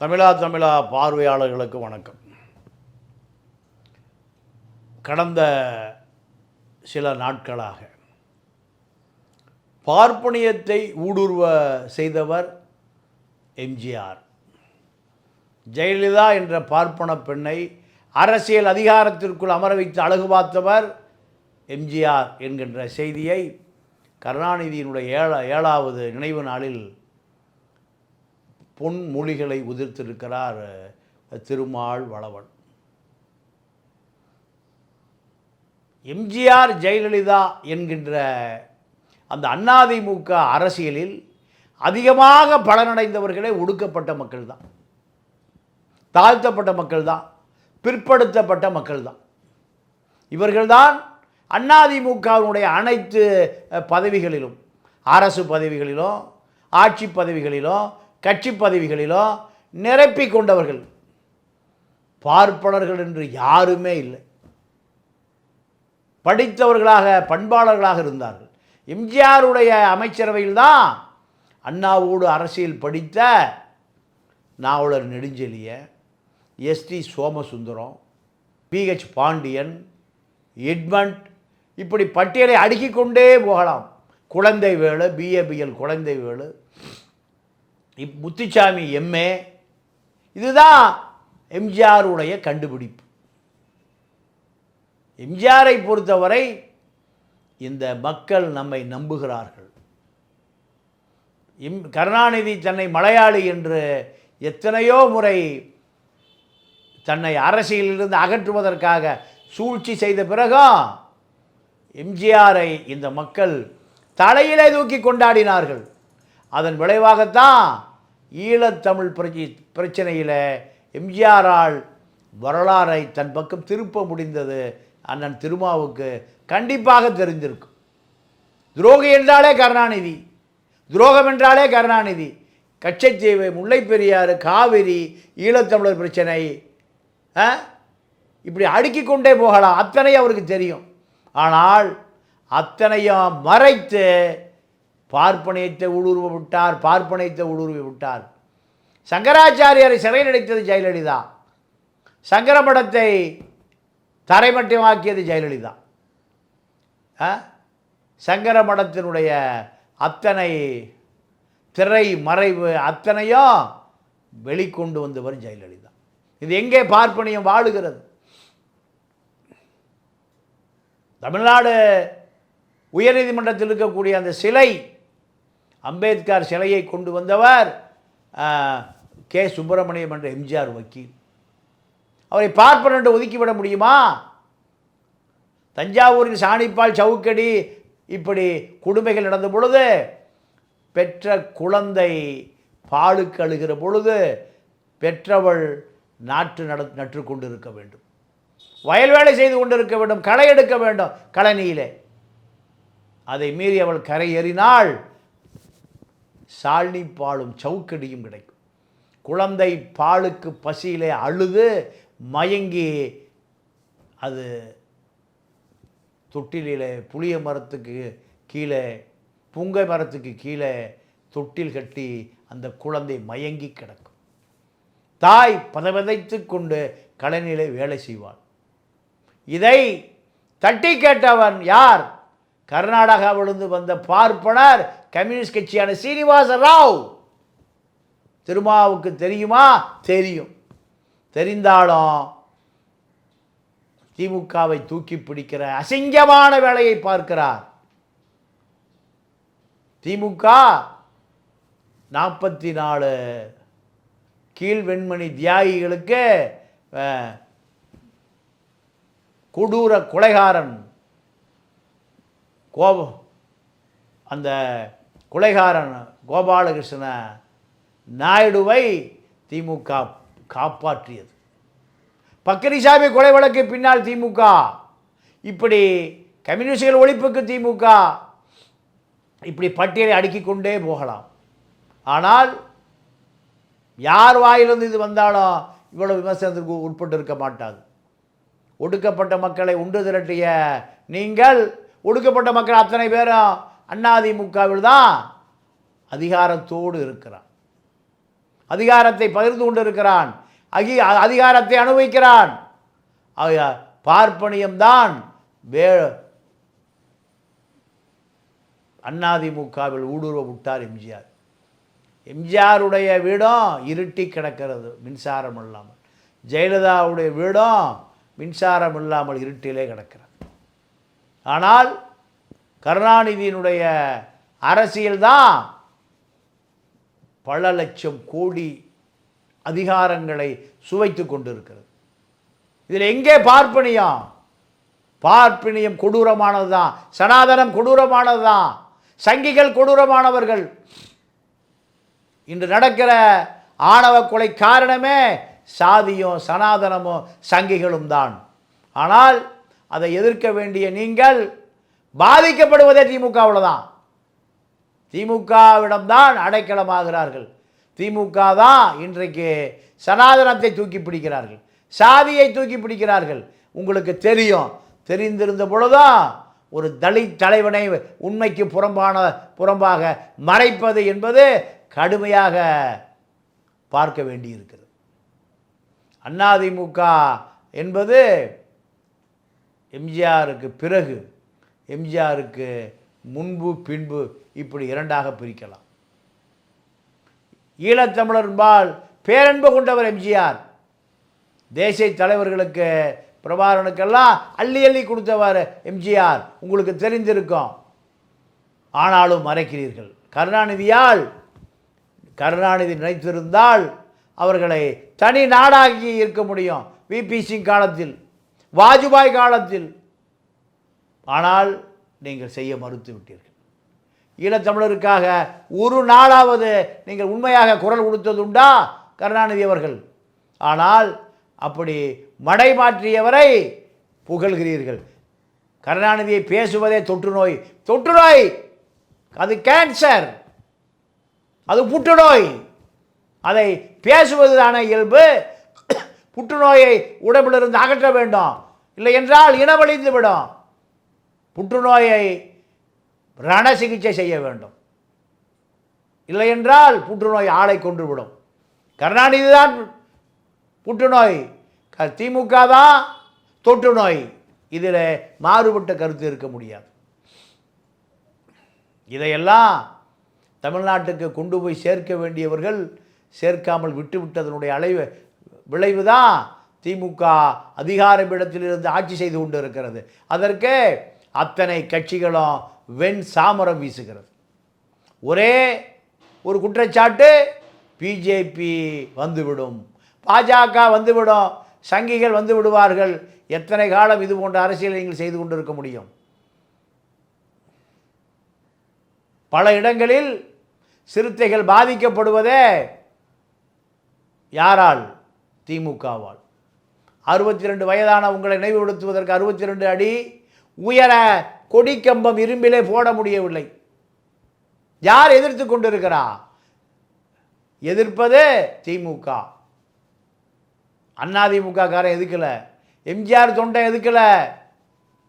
தமிழா தமிழா பார்வையாளர்களுக்கு வணக்கம். கடந்த சில நாட்களாக பார்ப்பனியத்தை ஊடுருவ செய்தவர் எம்ஜிஆர். ஜெயலலிதா என்ற பார்ப்பன பெண்ணை அரசியல் அதிகாரத்திற்குள் அமர வைத்து அழகு பார்த்தவர் எம்ஜிஆர் என்கின்ற செய்தியை கருணாநிதியினுடைய ஏழ ஏழாவது நினைவு நாளில் பொன்மொழிகளை உதிர்த்திருக்கிறார் திருமால் வளவன். எம்ஜிஆர் ஜெயலலிதா என்கின்ற அந்த அண்ணாதிமுக அரசியலில் அதிகமாக பலனடைந்தவர்களே ஒடுக்கப்பட்ட மக்கள் தான் தாழ்த்தப்பட்ட மக்கள் தான் பிற்படுத்தப்பட்ட மக்கள் தான் இவர்கள்தான் அதிமுகவினுடைய அனைத்து பதவிகளிலும் அரசு பதவிகளிலும் ஆட்சி பதவிகளிலும் கட்சி பதவிகளிலும் நிரப்பி கொண்டவர்கள். பார்ப்பனர்கள் என்று யாருமே இல்லை. படித்தவர்களாக பண்பாளர்களாக இருந்தார்கள். எம்ஜிஆருடைய அமைச்சரவையில் தான் அண்ணாவோடு அரசியல் படித்த Navalar Nedunchezhiyan S D Somasundaram P H Pandian Edmund இப்படி பட்டியலை அடுக்கிக் கொண்டே போகலாம். குழந்தை வேலு பிஏபிஎல் குழந்தை வேலு இப் முத்துச்சாமி எம்ஏ. இதுதான் எம்ஜிஆருடைய கண்டுபிடிப்பு. எம்ஜிஆரை பொறுத்தவரை இந்த மக்கள் நம்மை நம்புகிறார்கள். இம் கருணாநிதி தன்னை மலையாளி என்று எத்தனையோ முறை தன்னை அரசியலிலிருந்து அகற்றுவதற்காக சூழ்ச்சி செய்த பிறகும் எம்ஜிஆரை இந்த மக்கள் தலையிலே தூக்கி கொண்டாடினார்கள். அதன் விளைவாகத்தான் ஈழத்தமிழ் பிரச்சி பிரச்சனையில் எம்ஜிஆரால் வரலாறை தன் பக்கம் திருப்ப முடிந்தது அண்ணன் திருமாவுக்கு கண்டிப்பாக தெரிந்திருக்கும். துரோகி என்றாலே கருணாநிதி. துரோகம் என்றாலே கருணாநிதி. கச்சத்தீவு முல்லை பெரியாறு காவிரி ஈழத்தமிழர் பிரச்சனை ஆ? இப்படி அடுக்கி கொண்டே போகலாம். அத்தனை அவருக்கு தெரியும். ஆனால் அத்தனையும் மறைத்து பார்ப்பனையத்தை ஊடுருவ விட்டார் பார்ப்பனையத்தை ஊடுருவி விட்டார் சங்கராச்சாரியரை சிறையில் அடைத்தது ஜெயலலிதா. சங்கரமடத்தை தரைமட்டமாக்கியது ஜெயலலிதா. ஆ? சங்கரமடத்தினுடைய அத்தனை திரை மறைவு அத்தனையும் வெளிக்கொண்டு வந்தவர் ஜெயலலிதா. இது எங்கே பார்ப்பனியம் வாழுகிறது? தமிழ்நாடு உயர்நீதிமன்றத்தில் இருக்கக்கூடிய அந்த சிலை அம்பேத்கர் சிலையை கொண்டு வந்தவர் கே. சுப்பிரமணியம் என்ற எம்ஜிஆர் வக்கீல். அவரை பார்ப்பன் என்று ஒதுக்கிவிட முடியுமா? தஞ்சாவூரில் சாணிப்பால் சவுக்கடி இப்படி கொடுமைகள் நடந்த பொழுது பெற்ற குழந்தை பாலுக்கு அழுகிற பொழுது பெற்றவள் நாற்று நட நற்று கொண்டு இருக்க வேண்டும். வயல் வேலை செய்து கொண்டிருக்க வேண்டும் களை எடுக்க வேண்டும் கழனியிலே. அதை மீறி அவள் கரை ஏறினாள். சால்னி பாலும் சவுக்கடியும் கிடைக்கும். குழந்தை பாலுக்கு பசியிலே அழுது மயங்கி அது தொட்டிலில் புளிய மரத்துக்கு கீழே புங்கை மரத்துக்கு கீழே தொட்டில் கட்டி அந்த குழந்தை மயங்கி கிடக்கும். தாய் பதவிதைத்து கொண்டு கலைநிலை வேலை செய்வாள். இதை தட்டி கேட்டவன் யார்? கர்நாடகாவிலிருந்து வந்த பார்ப்பனர் கம்யூனிஸ்ட் கட்சியான சீனிவாச ராவ். திருமாவுக்கு தெரியுமா? தெரியும். தெரிந்தாலும் திமுகவை தூக்கி பிடிக்கிற அசிங்கமான வேலையை பார்க்கிறார். திமுக நாற்பத்தி நாலு கீழ் வெண்மணி தியாகிகளுக்கு கொடூர கொலைகாரன் கோபம். அந்த கொலைகாரன் கோபாலகிருஷ்ண நாயுடுவை திமுக காப்பாற்றியது. பக்கரிசாமி கொலை வழக்கு பின்னால் திமுக. இப்படி கம்யூனிஸ்டுகள் ஒழிப்புக்கு திமுக. இப்படி பட்டியலை அடுக்கி கொண்டே போகலாம். ஆனால் யார் வாயிலிருந்து இது வந்தாலும் இவ்வளோ விமர்சனத்திற்கு உட்பட்டு இருக்க மாட்டாது ஒடுக்கப்பட்ட மக்களை உண்டு திரட்டிய நீங்கள் ஒடுக்கப்பட்ட மக்கள் அத்தனை பேரும் அதிமுகவில் தான் அதிகாரத்தோடு இருக்கிறான். அதிகாரத்தை பகிர்ந்து கொண்டிருக்கிறான். அகி அதிகாரத்தை அனுபவிக்கிறான். பார்ப்பனியம்தான் வே அதிமுகவில் ஊடுருவ விட்டார் எம்ஜிஆர். எம்ஜிஆருடைய வீடும் இருட்டி கிடக்கிறது மின்சாரம் இல்லாமல். ஜெயலலிதாவுடைய வீடும் மின்சாரம் இல்லாமல் இருட்டிலே கிடக்கிறது. ஆனால் கருணாநிதியினுடைய அரசியல்தான் பல லட்சம் கோடி அதிகாரங்களை சுவைத்து கொண்டிருக்கிறது. இதில் எங்கே பார்ப்பனியம்? பார்ப்பினியம் கொடூரமானது தான் சனாதனம் கொடூரமானது தான் சங்கிகள் கொடூரமானவர்கள். இன்று நடக்கிற ஆணவ கொலை காரணமே சாதியும் சனாதனமும் சங்கிகளும் தான் ஆனால் அதை எதிர்க்க வேண்டிய நீங்கள் பாதிக்கப்படுவதே திமுகவில் தான் திமுகவிடம்தான் அடைக்கலமாகிறார்கள். திமுக தான் இன்றைக்கு சனாதனத்தை தூக்கி பிடிக்கிறார்கள். சாதியை தூக்கி பிடிக்கிறார்கள். உங்களுக்கு தெரியும். தெரிந்திருந்த பொழுதும் ஒரு தலித் தலைவனை உண்மைக்கு புறம்பான புறம்பாக மறைப்பது என்பது கடுமையாக பார்க்க வேண்டியிருக்கிறது. அதிமுக என்பது எம்ஜிஆருக்கு பிறகு எம்ஜிஆருக்கு முன்பு பின்பு இப்படி இரண்டாக பிரிக்கலாம். ஈழத்தமிழர் என்பால் பேரன்பு கொண்டவர் எம்ஜிஆர். தேசிய தலைவர்களுக்கு பிரபாகரனுக்கெல்லாம் அள்ளி அள்ளி கொடுத்தவர் எம்ஜிஆர். உங்களுக்கு தெரிந்திருக்கும். ஆனாலும் மறைக்கிறீர்கள். கருணாநிதியால் கருணாநிதி நினைத்திருந்தால் அவர்களை தனி நாடாகி இருக்க முடியும். விபி சிங் காலத்தில் வாஜ்பாய் காலத்தில். ஆனால் நீங்கள் செய்ய மறுத்து விட்டீர்கள். ஈழத்தமிழருக்காக ஒரு நாளாவது நீங்கள் உண்மையாக குரல் கொடுத்ததுண்டா கருணாநிதி அவர்கள்? ஆனால் அப்படி மடை மாற்றியவரை புகழ்கிறீர்கள். கருணாநிதியை பேசுவதே தொற்று நோய். தொற்று நோய்! அது கேன்சர் அது புற்றுநோய். அதை பேசுவது தானே இயல்பு? புற்றுநோயை உடம்பிலிருந்து அகற்ற வேண்டும். இல்லை என்றால் இனவழிந்து விடும். புற்றுநோயை ரண சிகிச்சை செய்ய வேண்டும். இல்லை என்றால் புற்றுநோய் ஆளை கொன்றுவிடும் கருணாநிதி தான் புற்றுநோய். க- திமுக தான் தொற்று நோய். இதில் மாறுபட்ட கருத்து இருக்க முடியாது. இதையெல்லாம் தமிழ்நாட்டுக்கு கொண்டு போய் சேர்க்க வேண்டியவர்கள் சேர்க்காமல் விட்டுவிட்டதனுடைய அலைவு விளைவு தான் திமுக அதிகாரமிடத்திலிருந்து ஆட்சி செய்து கொண்டு இருக்கிறது அதற்கு அத்தனை கட்சிகளும் வெண் சாமரம் வீசுகிறது. ஒரே ஒரு குற்றச்சாட்டு பிஜேபி வந்துவிடும். பாஜக வந்துவிடும். சங்கிகள் வந்து விடுவார்கள். எத்தனை காலம் இது போன்ற அரசியலை நீங்கள் செய்து கொண்டிருக்க முடியும்? பல இடங்களில் சிறுத்தைகள் பாதிக்கப்படுவதே யாரால்? திமுகவால். அறுபத்தி ரெண்டு வயதான உங்களை நினைவுபடுத்துவதற்கு அறுபத்தி ரெண்டு அடி உயர கொடிக்கம்பம் இரும்பிலே போட முடியவில்லை. யார் எதிர்த்து கொண்டிருக்கிறா? எதிர்ப்பது திமுக. அதிமுக காரன் எதுக்கல? எம்ஜிஆர் தொண்டை எதுக்கல?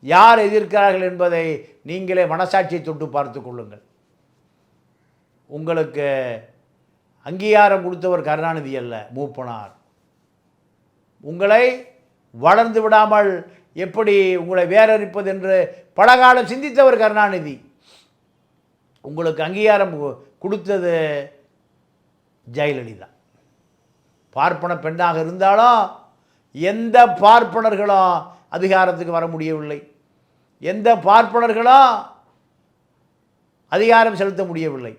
யார் எதிர்க்கிறார்கள் என்பதை நீங்களே மனசாட்சியை தொட்டு பார்த்து கொள்ளுங்கள். உங்களுக்கு அங்கீகாரம் கொடுத்தவர் கருணாநிதி அல்ல மூப்பனார். உங்களை வளர்ந்து விடாமல் எப்படி உங்களை வேரறிப்பது என்று பலகாலம் சிந்தித்தவர் கருணாநிதி. உங்களுக்கு அங்கீகாரம் கு- கொடுத்தது ஜெயலலிதா. பார்ப்பன பெண்ணாக இருந்தாலும் எந்த பார்ப்பனர்களும் அதிகாரத்துக்கு வர முடியவில்லை. எந்த பார்ப்பனர்களும் அதிகாரம் செலுத்த முடியவில்லை.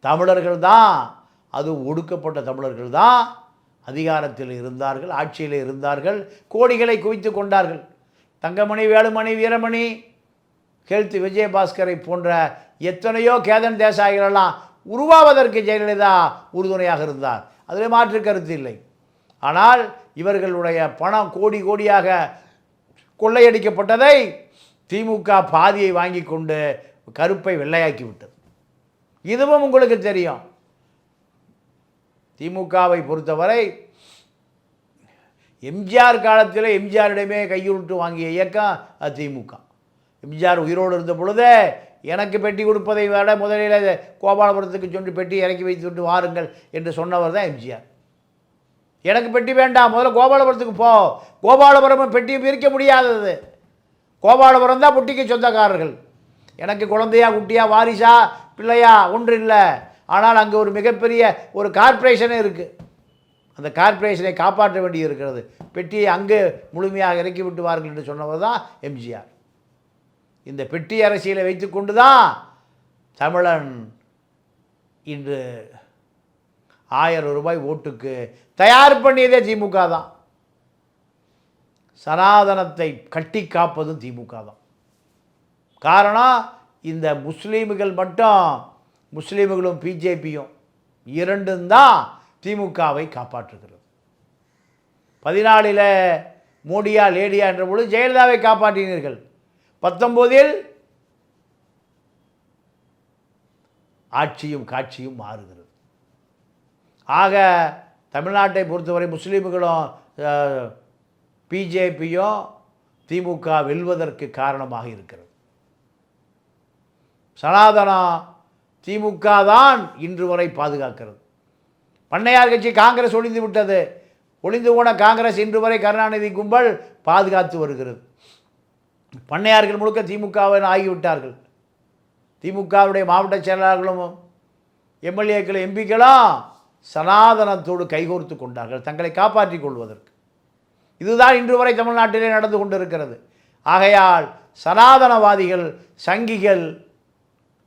தமிழர்கள் தான் அது ஒடுக்கப்பட்ட தமிழர்கள் தான் அதிகாரத்தில் இருந்தார்கள் ஆட்சியில் இருந்தார்கள் கோடிகளை குவித்து கொண்டார்கள். தங்கமணி வேலுமணி வீரமணி கெழுத்து விஜயபாஸ்கரை போன்ற எத்தனையோ கேதன் தேசாயிகளெல்லாம் உருவாவதற்கு ஜெயலலிதா உறுதுணையாக இருந்தார். அதில் மாற்று கருத்து இல்லை. ஆனால் இவர்களுடைய பணம் கோடி கோடியாக கொள்ளையடிக்கப்பட்டதை திமுக பாதியை வாங்கி கொண்டு கருப்பை வெள்ளையாக்கி விட்டது. இதுவும் உங்களுக்கு தெரியும். திமுகவை பொறுத்தவரை எம்ஜிஆர் காலத்தில் எம்ஜிஆரிடமே கையுருட்டு வாங்கிய இயக்கம் அது திமுக. எம்ஜிஆர் உயிரோடு இருந்த பொழுதே எனக்கு பெட்டி கொடுப்பதை விட முதலில் கோபாலபுரத்துக்கு சென்று பெட்டி இறக்கி வைத்து விட்டு வாருங்கள் என்று சொன்னவர் தான் எம்ஜிஆர். எனக்கு பெட்டி வேண்டாம் முதல்ல கோபாலபுரத்துக்கு போ. கோபாலபுரம் பெட்டியை பிரிக்க முடியாதது. கோபாலபுரம் தான் புட்டிக்கு சொந்தக்காரர்கள். எனக்கு குழந்தையா குட்டியா வாரிசா பிள்ளையா ஒன்று இல்லை. ஆனால் அங்கே ஒரு மிகப்பெரிய ஒரு கார்ப்பரேஷனே இருக்குது அந்த கார்ப்பரேஷனை காப்பாற்ற வேண்டி இருக்கிறது. பெட்டியை அங்கே முழுமையாக இறக்கி விட்டுவார்கள் என்று சொன்னவர் தான் எம்ஜிஆர். இந்த பெட்டி அரசியலை வைத்துக்கொண்டு தான் தமிழன் இன்று ஆயிரம் ரூபாய் ஓட்டுக்கு தயார் பண்ணியதே திமுக தான். சனாதனத்தை கட்டி காப்பதும் திமுக தான். காரணம் இந்த முஸ்லீம்கள் மட்டும் முஸ்லீம்களும் பிஜேபியும் இரண்டும் தான் திமுகவை காப்பாற்றுகிறது. பதினாலில் மோடியா லேடியா என்ற பொழுது ஜெயலலிதாவை காப்பாற்றினீர்கள். பத்தொம்போதில் ஆட்சியும் காட்சியும் மாறுகிறது. ஆக தமிழ்நாட்டை பொறுத்தவரை முஸ்லீம்களும் பிஜேபியும் திமுக வெல்வதற்கு காரணமாக இருக்கிறது. சனாதனம் திமுக தான் இன்று வரை பாதுகாக்கிறது. பண்ணையார் கட்சி காங்கிரஸ் ஒளிந்து விட்டது. ஒளிந்து போன காங்கிரஸ் இன்று வரை கருணாநிதி கும்பல் பாதுகாத்து வருகிறது. பண்ணையார்கள் முழுக்க திமுகவின் ஆகிவிட்டார்கள். திமுகவுடைய மாவட்ட செயலாளர்களும் எம்எல்ஏக்கள் எம்பிக்களும் சனாதனத்தோடு கைகோர்த்து கொண்டார்கள் தங்களை காப்பாற்றிக் கொள்வதற்கு. இதுதான் இன்று வரை தமிழ்நாட்டிலே நடந்து கொண்டிருக்கிறது. ஆகையால் சனாதனவாதிகள் சங்கிகள்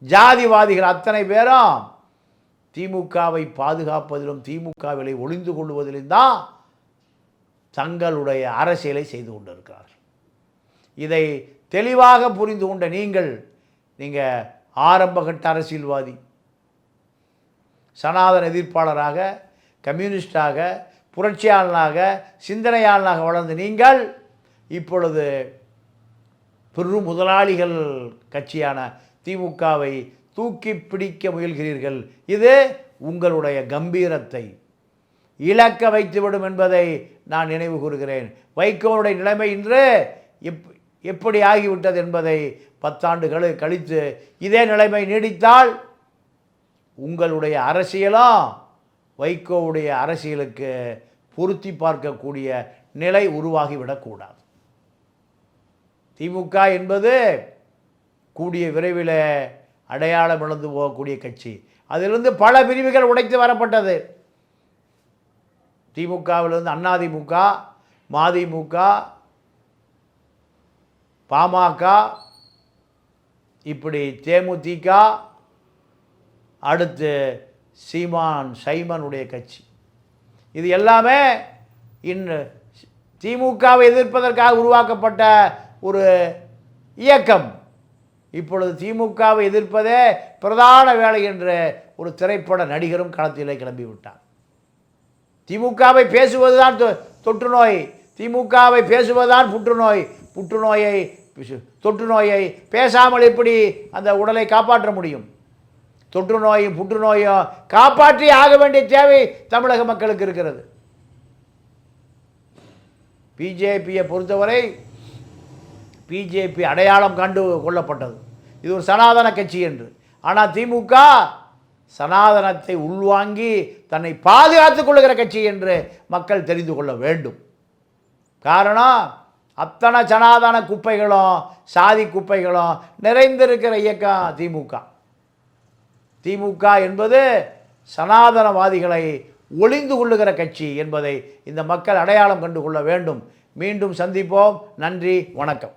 ஜாதிவாதிகள் அத்தனை பேரும் திமுகவை பாதுகாப்பதிலும் திமுகவிலை ஒளிந்து கொள்வதிலும் தான் தங்களுடைய அரசியலை செய்து கொண்டிருக்கிறார்கள். இதை தெளிவாக புரிந்து கொண்ட நீங்கள் நீங்கள் ஆரம்பகட்ட அரசியல்வாதி சனாதன எதிர்ப்பாளராக கம்யூனிஸ்டாக புரட்சியாளனாக சிந்தனையாளனாக வளர்ந்த நீங்கள் இப்பொழுது பெரும் முதலாளிகள் கட்சியான திமுகவை தூக்கி பிடிக்க முயல்கிறீர்கள். இது உங்களுடைய கம்பீரத்தை இழக்க வைத்துவிடும் என்பதை நான் நினைவு கூறுகிறேன். வைகோனுடைய நிலைமை இன்று எப் எப்படி ஆகிவிட்டது என்பதை பத்தாண்டுகள் கழித்து இதே நிலைமை நீடித்தால் உங்களுடைய அரசியலும் வைகோவுடைய அரசியலுக்கு பொருத்தி பார்க்கக்கூடிய நிலை உருவாகிவிடக்கூடாது. திமுக என்பது கூடிய விரைவில் அடையாளம் இழந்து போகக்கூடிய கட்சி. அதிலிருந்து பல பிரிவுகள் உடைத்து வரப்பட்டது. திமுகவிலிருந்து அதிமுக மதிமுக பாமக இப்படி தேமுதிக அடுத்து சீமான் சைமனுடைய கட்சி. இது எல்லாமே இன்று திமுகவை எதிர்ப்பதற்காக உருவாக்கப்பட்ட ஒரு இயக்கம். இப்பொழுது திமுகவை எதிர்ப்பதே பிரதான வேலை என்ற ஒரு திரைப்பட நடிகரும் களத்திலே கிளம்பிவிட்டார். திமுகவை பேசுவதுதான் தொ- தொற்று நோய் திமுகவை பேசுவதுதான் புற்றுநோய். புற்றுநோயை தொற்று நோயை பேசாமல் எப்படி அந்த உடலை காப்பாற்ற முடியும்? தொற்று நோயும் புற்றுநோயும் காப்பாற்றி ஆக வேண்டிய தேவை தமிழக மக்களுக்கு இருக்கிறது. பிஜேபியை பொறுத்தவரை பிஜேபி அடையாளம் கண்டு கொள்ளப்பட்டது. இது ஒரு சனாதன கட்சி என்று. ஆனால் திமுக சனாதனத்தை உள்வாங்கி தன்னை பாதுகாத்து கொள்ளுகிற கட்சி என்று மக்கள் தெரிந்து கொள்ள வேண்டும். காரணம் அத்தனை சனாதன குப்பைகளும் சாதி குப்பைகளும் நிறைந்திருக்கிற இயக்கம் திமுக. திமுக என்பது சனாதனவாதிகளை ஒளிந்து கொள்ளுகிற கட்சி என்பதை இந்த மக்கள் அடையாளம் கண்டு கொள்ள வேண்டும். மீண்டும் சந்திப்போம். நன்றி வணக்கம்.